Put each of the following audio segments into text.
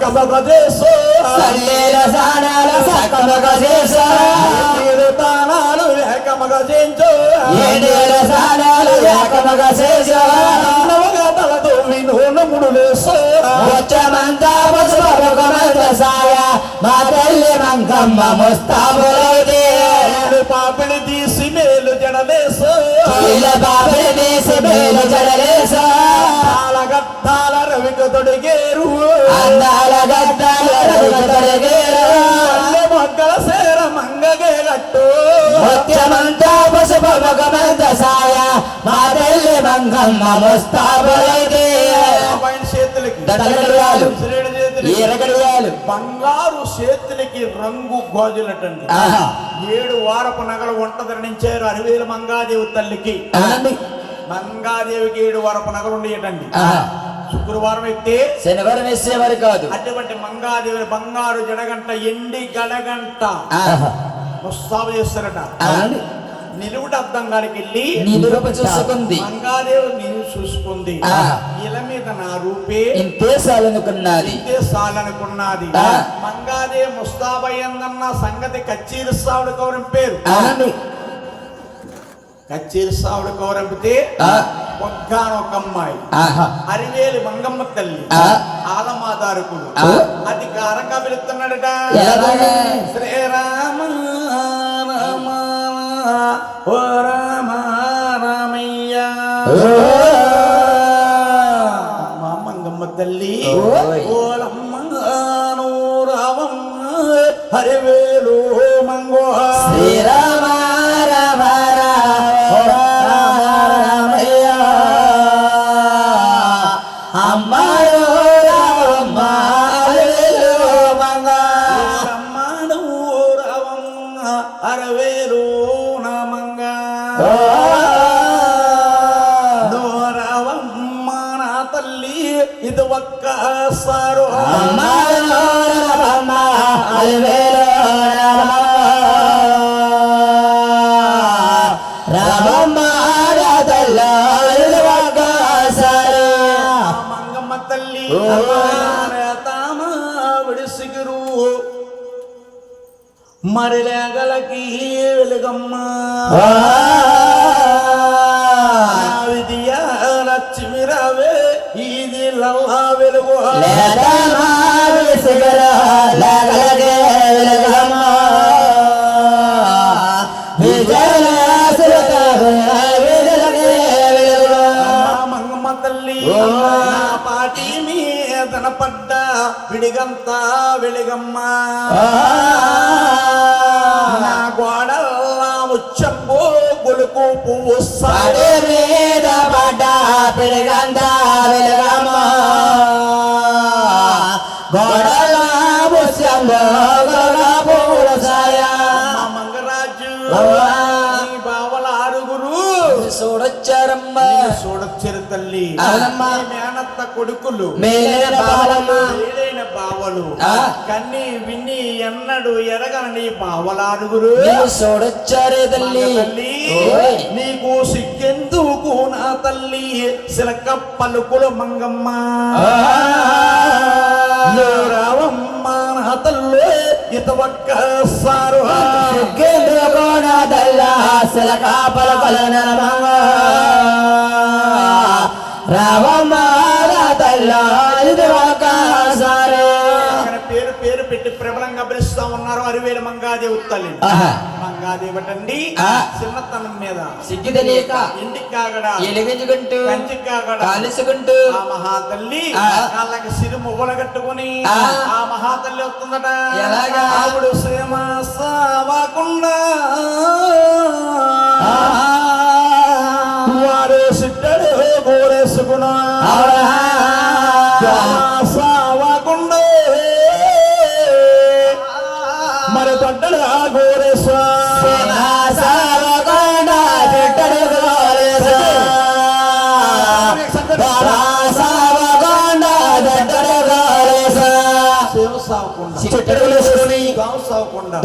సక్కమగ చేసో సల్లేల సానాల సక్కమగ చేసా ఏడు తానాలు ఏకమగ చేయించో ఏడేల సానాల ఏకమగ చేసా నవగా తలతో వినోన ముడు వేసో వచ్చమంతా పసుపరకమంత సాయ మా తల్లి మంకమ్మ ముస్తాబులైతే పాపిడి తీసి మేలు జడలేసు. పాపిడి తీసి మేలు జడలేసు తాళగట్టాల రవిక అందాల గద్దాల మొగ్గల సేర మంగగే గట్టు సాయ మా తల్లి ముస్తాబులైతే బంగారు చేతులకి రంగు గాజులటండి. ఏడు వారపు నగలు వంట ధరణించారు అరివేలు మంగాదేవి తల్లికి. మంగాదేవికి ఏడు వారపు నగలు ఉండేటండి. శుక్రవారం అయితే శనివారం వేసేవారు కాదు. అటువంటి మంగాదేవి బంగారు జడగంట ఎండి గడగంట. ముస్తాబు చేస్తారట. నిలువుట అద్దం గారికి వెళ్ళి నిలువ చూసుకుంది. మంగాదేవి నీవు చూసుకుంది. ఇల మీద నా రూపే. ఇంతే సాలనుకున్నది. ఇంతే సాలనుకున్నది. మంగాదేవి ముస్తాబయ్యందన్న సంగతి కచ్చీరు సావుడు కౌరం పేరు అవునండి కచ్చీరు సావుడు కౌరంపితే ఆ. ఒక్కానొక అమ్మాయి అరివేలు మంగమ్మ తల్లి. ఆలమాదారకుడు. అధికారంగా పిలుస్తున్నాడట ఎలాగనే? శ్రీరామ రామ ఓ రామ రామయ్య మా మంగమ్మ తల్లి ఓయ్. ఇది ఒక్కసారు అమ్మాయో రామ అల్లెలు రామ ఇది లల్లా వెలుగు పాటి మీదన పడ్డ విడిగంతా వెలిగమ్మ. నా గోడల్లా ముచ్చంబో గొలుకు పువ్వు సాడే అమ్మా మంగరాజు బావల ఆరుగురు చూడొచ్చారమ్మా చూడొచ్చారు తల్లి మేనత్త కొడుకులు మేలైన బావలు. కన్ని విన్ని ఎన్నడు ఎరగని బావల ఆరుగురు నిన్ను చూడొచ్చారే తల్లి. నీకు సిగ్గెందుకు నా తల్లి సిలక పలుకులు మంగమ్మ ఆ. నువ్వు రావమ్మ నా తల్లి ఇత ఒక్కసారు పేరు పేరు పెట్టి ప్రబలంగా పిలుస్తా ఉన్నారు అరివేలు మంగాదేవి తల్లి ఆ. చిన్నతనం మీద సిగ్గు తెలియక ఇంటికి కాగడ ఎలిగించుకుంటూ కంచికి కాగడ కాలుసుకుంటూ ఆ మహాతల్లి ఆ. కాళ్ళకి సిరి మువ్వలు కట్టుకుని ఆ. మహాతల్లి వస్తుందట ఎలాగా? ఆవిడ శ్రీమ సావకుండా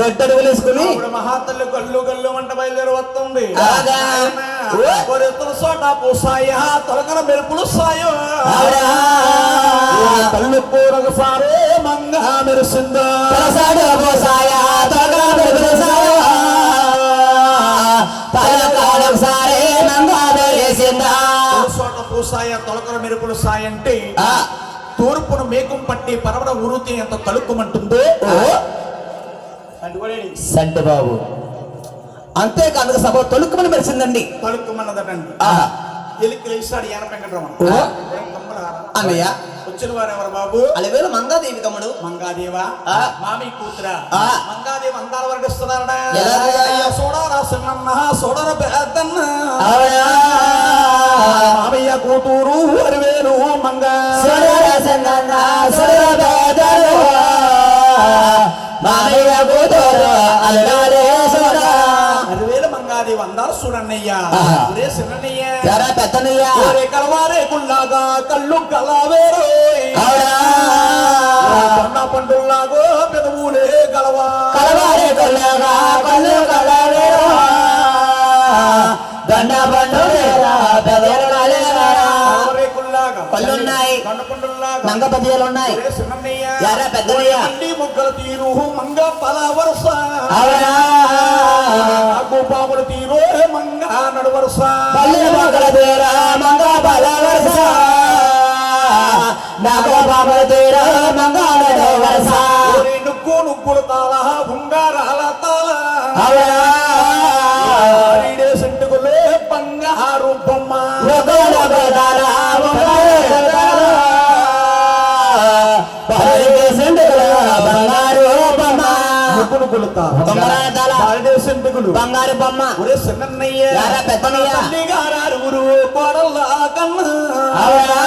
దొడ్డడుగులు వేసుకుని మహాతల్లి గల్లు గల్లు వంట బయలుదేరి వస్తుంది సోట పూసాయ. మెరుపులు సాయం? తల్లి కూర ఒకసారి మంగా మెరిసిందా పోసాయ పూసాయ మెరుపులు సాయ. అంటే ఆ, తూర్పును మేకం పట్టి పరవడ ఉరుతి ఎంత తలుక్కుమంటుందో బాబు అంతేకాదు సభ తొలుక్కుమని మెరిసిందండి తలుక్కుమన్నదటండి ఆ, ఎలికి లేచాడు యాన వెంకటరమణ ఓ. ఏం తమ్ముడా? అన్నయ్య వచ్చిన వారు ఎవరు బాబు అలవేలు మంగాదేవి తమ్ముడు మంగాదేవా. మామి కూతురా. మంగాదేవి అందాల? సోడారా సోడర పెద్దన్న? మామయ్య కూతురు అరివేలు మంగా సన్నన్న బేదరు. మామయ్య కూతురు అలగాలే సోడా. అరివేలు మంగాదేవి అందాలు చూడన్నయ్యా. ఒరే సిన్నయ్య ఎరా పెద్దనయ్య ఒరే కలవారే కుల్లాగా కళ్ళు కలవేరో అవునా? కొన్న పండుల్లాగో పెదవులే కలవా కలవారి కొల్లగా కలవేరా. దండ. కలవరే పళ్ళున్నాయి. మంగ పద్యాలు ఉన్నాయి ఎరా పెద్దనయ్య మండి ముగ్గల తీరు మంగ పల వరుస అవునా? నాకు పాముల తీరు మంగ తీర బల వరస బాబు తీర మంగ నడు వరస నుగ్గుల తాళ ఉంగారాల తాళ? ఆరిడే సెంటుకులు బంగారు బొమ్మ. ఒరే సిన్నయ్య. తల్లి గారు కోడల కన్నా. అవునా?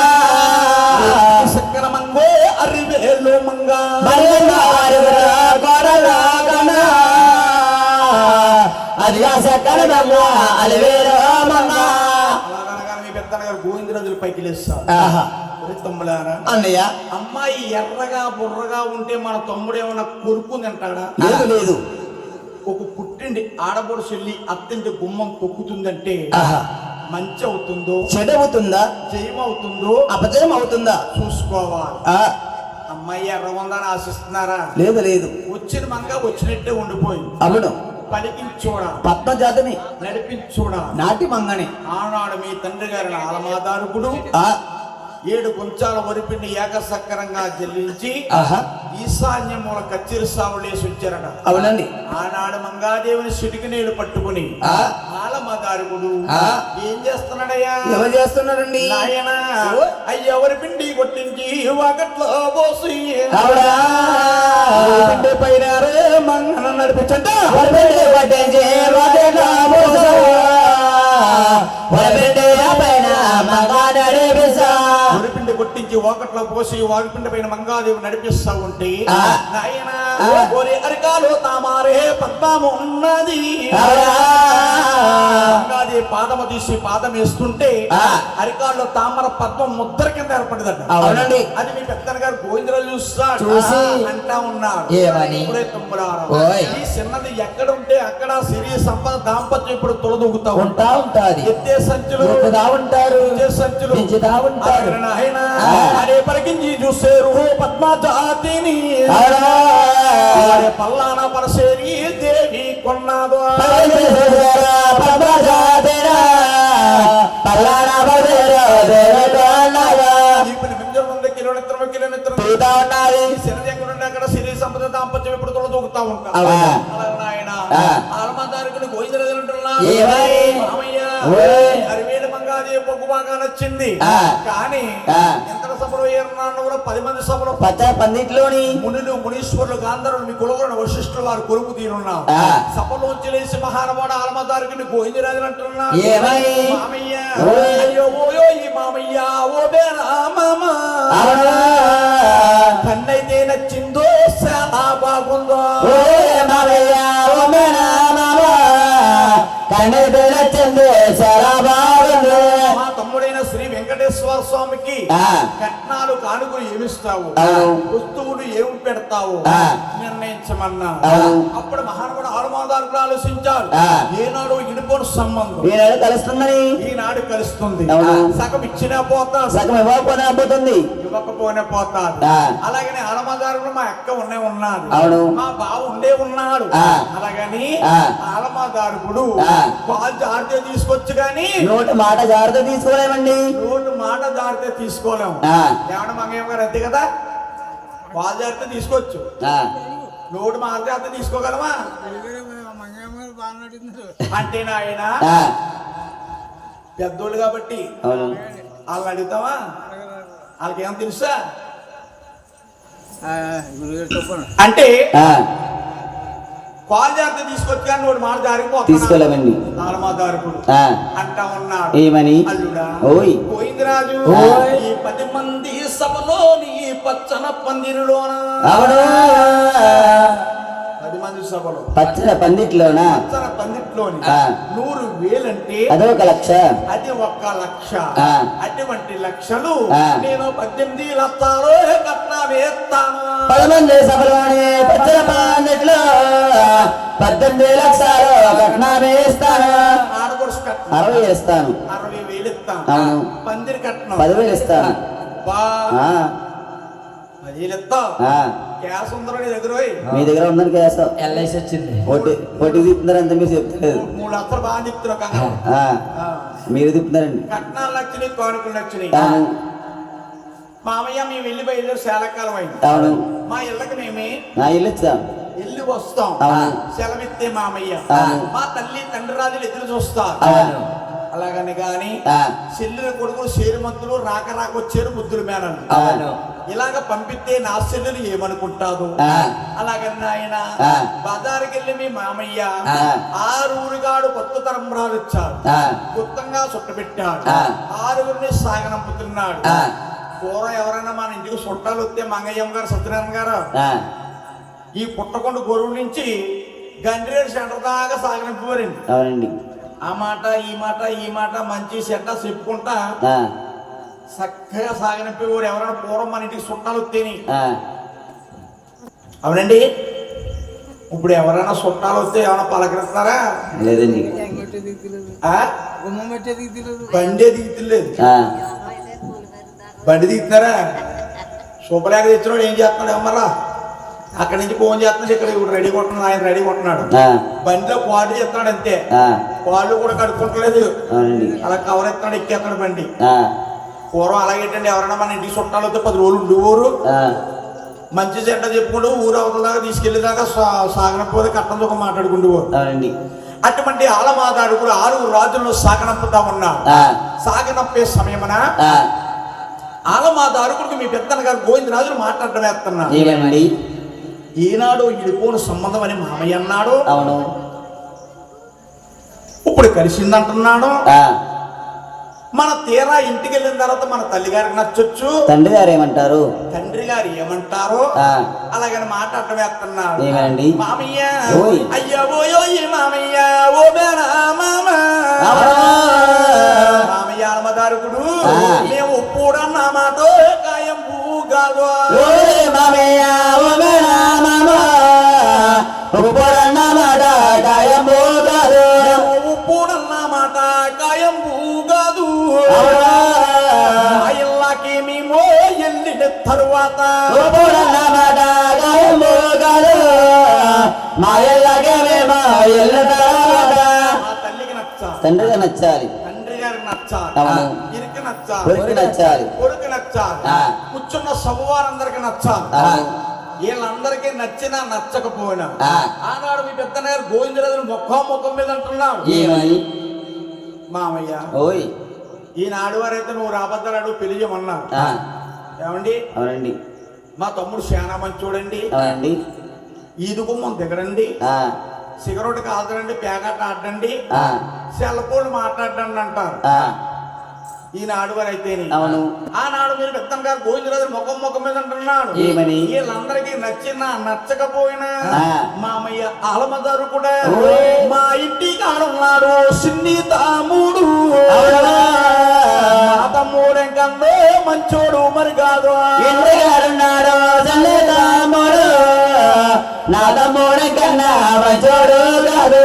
సక్రమంగో అరివేలు మంగ. మల్లెమ్మ వారుగుర కోడల కన్నా. అది ఆ సక్కన బొమ్మ గోవిందరాజులు పైకి లేస్తారు. తమ్ములారా? అన్నయ్య. అమ్మాయి ఎర్రగా బుర్రగా ఉంటే మన తమ్ముడు ఏమన్నా కొరుకు తింటాడా? లేదు లేదు. ఒక పుట్టిండి ఆడబోడు చెల్లి అత్తింటి గుమ్మం తొక్కుతుందంటే ఆహా. మంచి అవుతుందో చెడు అవుతుందా జయం అవుతుందో అపజయం అవుతుందా చూసుకోవాలి. ఆ, అమ్మాయి ఎర్ర ఉందని ఆశిస్తున్నారా? లేదు లేదు. వచ్చిన మంగ వచ్చినట్టే ఉండిపోయింది అవును. పలికించూడా? పద్మజాతిని. నడిపించూడా? నాటి మంగని. ఆనాడు మీ తండ్రి గారిని ఆలమాదారుకుడు ఆ, ఏడు కొంచాల వరిపిండి ఏకసక్కరంగా జల్లించి ఆహా. ఈశాన్యమూల కచ్చిరి సావులేసి వచ్చారట అవునండి. ఆనాడు మంగాదేవిని సిటికి నీళ్ళు పట్టుకుని ఆ. ఆలమదారుగుడు ఆ. ఏం చేస్తున్నాడయ్యా? ఎవరు చేస్తున్నారండి? నాయన అయ్యవరి పిండి కొట్టించి ఒకట్లో పోసి. పైన మంగన నడిపించంట వరబెట్టి పట్టించి వాకిట్లో కొట్టించి ఒకట్లో పోసి వాగిపిండి పైన మంగాదేవి నడిపిస్తా ఉంటే. నాయన. ఓరి అరికాలు తామారే పద్మము ఉన్నది. పాదము తీసి పాదం వేస్తుంటే ఆ. అరికాల్లో తామర పద్మం ముద్ర కింద ఏర్పడిందట. అవునండి. అది మీ పెద్దన గారు గోవిందరాజు చూస్తాడు చూసి అంటా. ఓయ్. ఈ చిన్నది ఎక్కడ ఉంటే అక్కడ సిరి సంపద దాంపత్యం ఇప్పుడు తొలదూగుతా ఉంటా ఉంటాది. ఎత్తే సంచులు ఉంటారు. సంచులు ఉంటారు. అరే పరికించి చూసేరు పద్మజాతిని. అవునా? అరే పల్లాన పరసేరి దేవి కొన్నాదో పల్లెటూరులో పద్మజాతిరా. పల్లాన బజారు దేవతోన్నదా. ఇప్పుడు మింజలు ఉంది కిలోనిత్రం కిలోనిత్రం తీతా ఉన్నది. ఈ శరీరం ఎక్కడ ఉంటే అక్కడ సిరి సంపద దాంపత్యం ఇప్పుడు తొలదూగుతా ఉంటా అవునా? అలాగే నాయన ఆ. ఆలమందారికి గోవిందరాజులు అంటున్నా నచ్చింది. కానీ. ఎంత సభలో ఏమన్నా కూడా పది మంది సభలో పచ్చ పందిట్లోని మునులు మునీశ్వరులు గాంధర్వులు మీ కులగురు వశిష్ఠులు వారు కొరుకు తీరున్నారు ఆ. సభలోంచి లేచి ఆలమదారికి అంటున్నా? మామయ్య ఓయ్. అయ్యో ఓయో ఈ మామయ్య ఓ బేరా మామ? కన్నైతే నచ్చిందో చాలా బాగుందో మామయ్య, ఓ మేనా మామ. కన్నెది నచ్చింది చాలా స్వామికి. కట్నాలు కానుకలు ఏమిస్తావు. వస్తువులు ఏమి పెడతావు. నిర్ణయించమన్నా. అప్పుడు మహానుభావుడు ఆరుమాల ఆలమదారులు ఆలోచించారు ఆ. ఏనాడు ఇడిపోని సంబంధం. ఈనాడు కలుస్తుందని. ఈనాడు కలుస్తుంది. సగం ఇచ్చినా పోతాడు సగం పోతుంది. అలాగనే ఆలమదారులు మా అక్క ఉండే ఉన్నాడు. అవును. మా బావ ఉండే ఉన్నాడు. అలాగని జారితే తీసుకొచ్చు గాని నోటి మాట జాగ్రత్త తీసుకోలేమండి. నోటు మాట జారితే తీసుకోలేము. ఏమన్నా మంగయ్య గారు అంతే కదా? పాలు జారితే తీసుకోవచ్చు. నోటు మాట జారితే తీసుకోగలమా? అంటే నాయన పెద్దోళ్ళు కాబట్టి వాళ్ళని అడుగుతావా? వాళ్ళకి ఏం తెలుసా అంటే ఆ, పాలు జారితే తీసుకొచ్చు కానీ నోటి మాట జారిపోతాడు తీసుకోలేమండి. ఆలమాదారుడు ఆ, అంటా ఉన్నాడు. ఏమని? అల్లుడా ఓయ్. గోవిందరాజు ఓయ్. ఈ పది మంది సభలోని ఈ పచ్చన పందిరిలోన? అవును? మంది సభలో. పచ్చల పందిట్లోనా? పచ్చన పందిట్లోని. నూరు వేలంటే అదొక లక్ష. అది ఒక్క లక్ష. అటువంటి లక్షలు. నేను పద్దెనిమిది లక్షలు కట్నా వేస్తాను. పదమంది సభలోని పచ్చల పందిట్లో పద్దెనిమిది లక్షలు కట్నం వేస్తాను. ఆడపడుచు కట్నం. అరవై వేస్తాను. అరవై వేలు ఇస్తాను. పందిరి కట్నం. పదివేలు ఇస్తాను. మీ దగ్గర ఉందని కేసం ఎల్ఐసి వచ్చింది. పొట్టి పొట్టి తిప్పుతున్నారంత మీరు చెప్తలేదు మూడు లక్షలు బాగా ఆ. మీరు తిప్పుతున్నారండి. కట్నాలు నచ్చినాయి కానుకలు నచ్చినాయి. మామయ్య మేము వెళ్ళి బయలుదేరి శాలకాలం అయింది. అవును. మా ఇళ్ళకి మేమే నా ఇల్లు ఇచ్చాం. వెళ్ళి వస్తాం. అవును. సెలవిస్తే మామయ్య. మా తల్లి తండ్రి రాజులు ఎదురు చూస్తారు అలాగని గాని ఆ, చెల్లెలు కొడుకులు చేరుమంతులు రాక రాక వచ్చారు ముద్దులు మేనలు అవును. ఇలాగ పంపిస్తే నా చెల్లెలు ఏమనుకుంటాదు ఆ. అలాగని ఆయన. బజారుకి వెళ్ళి మీ మామయ్య. ఆరుగురుగాడు కొత్త తరంబరాలు ఇచ్చాడు గుప్తంగా చుట్టబెట్టాడు. ఆరుగురిని సాగనంపుతున్నాడు. పూర్వం ఎవరైనా మన ఇంటికి చుట్టాలు వస్తే మంగయ్యమ్మ గారు సత్యనారాయణ గారు ఈ పుట్టకొండ గొరువు నుంచి గండ్రేడు సెంటర్ దాకా సాగనంపేవారండి అవునండి ఆ మాట ఈ మాట ఈ మాట మంచి చెడ్డ చెప్పుకుంటా చక్కగా సాగనంపేవారు ఎవరైనా పూర్వం మన ఇంటికి చుట్టాలు వస్తేని అవునండి. ఇప్పుడు ఎవరైనా చుట్టాలు వస్తే ఏమైనా పలకరిస్తారా? లేదండి. ఆ? బండే దిగుతులేదు ఆ, బండి దిగుతున్నారా శుభలేఖ తెచ్చినాడు ఏం చేస్తున్నాడు అమ్మరా అక్కడి నుంచి ఫోన్ చేస్తున్నాడు ఇక్కడ ఇప్పుడు రెడీ కొట్టున్నాడు ఆయన రెడీ కొట్టున్నాడు ఆ, బండిలో క్వాలిటీ చెప్తున్నాడు అంతే. ఆ, వాళ్ళు కూడా కడుక్కుంటలేదు. అలా కవర్ ఎత్తున్నాడు ఎక్కేస్తున్నాడు బండి. ఆ, పూర్వం అలాగేటండి ఎవరైనా మన ఇంటికి చుట్టాలు వస్తే పది రోజులు ఉండేవారు మంచి చెడ్డ చెప్పుకుంటూ ఊరు అవతల దాకా తీసుకెళ్ళేదాకా సాగనపోతే కట్టంతో ఒక మాట్లాడుకుంటేవారు అవునండి. అటువంటి ఆలమాదాడుకులు ఆరుగురు రాజులను సాగనంపుతా ఉన్నారు ఆ, సాగనంపే సమయమున ఆ, ఆలమాదారుకుడికి మీ పెద్దన్న గారు గోవిందరాజులు మాట్లాడడం వేస్తున్నారు ఏమేమండి? ఈనాడు ఇడిపోను సంబంధం అని మామయ్య అన్నాడు. అవును. ఇప్పుడు కలిసిందంటున్నాడు. మన తీరా ఇంటికి వెళ్ళిన తర్వాత మన తల్లి గారికి నచ్చొచ్చు. తండ్రి గారు ఏమంటారు? తండ్రి గారు ఏమంటారో అలాగని మాట్లాడటం వేస్తున్నాడు ఏమండి మామయ్య. అయ్యా ఓయో మామయ్య. ఓ మామ? మామయ్య ఆలమదారుకుడు. మేము కూడన్న మాట కాయం కాదు ఓరే మామయ్య, ఓ మేనా మామ, ఉప్పుడన్న మాట కాయము కాదు. మేము కూడన్న మాట కాయం కాదు అవునా? మా ఇళ్ళకి మేము వెళ్ళిన తరువాత. మా ఇళ్ళకే మేము ఇల్లు తర్వాత తండ్రిగా నచ్చాలి కొడుకు నచ్చాలి కొడుకు నచ్చాలి. కూర్చున్న సభవారందరికి నచ్చాలి. వీళ్ళందరికీ నచ్చినా నచ్చకపోయినా. ఆనాడు మీ పెద్ద గారు గోవిందరాజులు మొక్కం ముఖం మీద అంటున్నాడు ఏమని మామయ్య ఓయ్ ఈనాడు వారైతే నువ్వు రాబద్దలాడు పెళ్ళి చేయమన్నారు ఆ, ఏమండి? అవునండి. మా తమ్ముడు శానా మంచి చూడండి అవునండి ఈదు గుమ్మం దిగరండి సిగరెట్ కాదండి పేకాట ఆడండి సెల్ ఫోన్ మాట్లాడండి అంటారు. ఈనాడు వారైతేని అవును. ఆనాడు మీరు పెద్దన్న గారు గోవిందరాజు ముఖం ముఖం మీద అంటున్నాడు. ఏమని? వీళ్ళందరికీ నచ్చినా నచ్చకపోయినా. మామయ్య ఆలమదారు కూడా. మా ఇంటి కాడున్నాడు సిన్ని తాముడు. తమ్ముడు కందే మంచోడు మరి కాదు. తమ్ముడు నా తమ్ముడి కన్నా మంచోడు కాదు.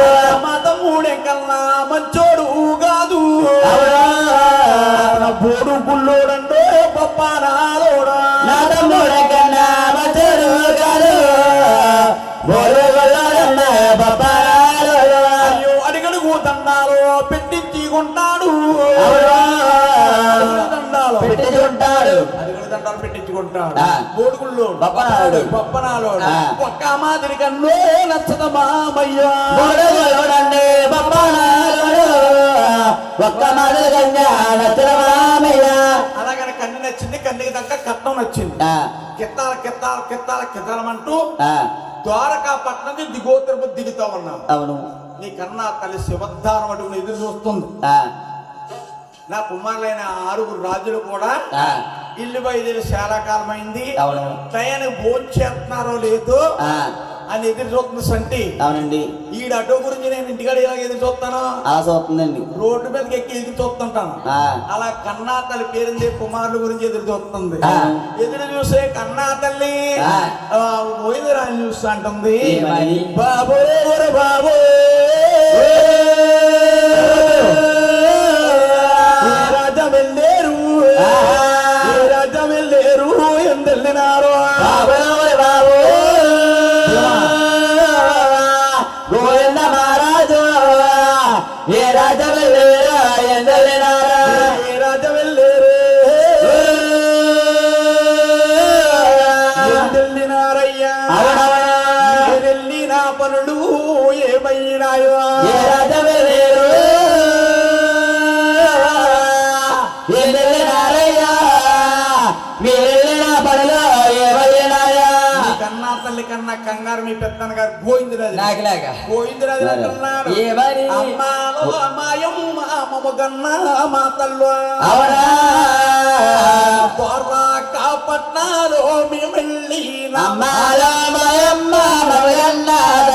పెట్టించుకుంటాడు. బోడుగుళ్ళు బొప్పనాలోడు. బొప్పనాలోడు. ఒక్క మాదిరి కన్నో నచ్చద మామయ్య. బొప్పారాలు. ఒక్క మాదిరి కన్నా నచ్చిన మామయ్య. నచ్చింది కన్నుకి దగ్గర కట్నం నచ్చింది కిత్తాల కిత్తాల కిత్తాల కిత్తాలమంటూ ద్వారకా నుంచి దిగో తిరుపతి దిగుతా ఉన్నావు. అవును. నీ కన్నా తల్లి శివద్ధారం అడుగుని ఎదురు చూస్తుంది. ఆ, నా కుమారులైన ఆరుగురు రాజులు కూడా ఇల్లు బయలుదేరి చాలా కాలం అయింది అవును. టయానికి భోజనం చేస్తున్నారో లేదో ఆ, అని ఎదురు చూస్తుంది సంటి. అవునండి. ఈ అటో గురించి నేను ఇంటికాడ ఇలా ఎదురు చూస్తాను? అలా చూస్తుందండి. రోడ్డు మీదకి ఎక్కి ఎదురు చూస్తుంటాను. అలా కన్నా తల్లి పేరుంది కుమారుల గురించి ఎదురు చూస్తుంది. ఎదురు చూసే కన్నా తల్లి. పోయింది రాని చూస్తా అంటుంది. ఏమని? బాబో ఏ రాజా కంగారు మీ పెద్దన్న గారు గోవిందరాజు నాకులాగా గోవిందరాజు. అంటున్నాడు ఏమని? అమ్మాలో అమ్మాయమ్మ అమ్మమ్మ కన్నా మా తల్లు. అవునా? త్వరగా కాపట్నాలో మేము వెళ్ళి అమ్మాల మాయమ్మ మగన్నాదలా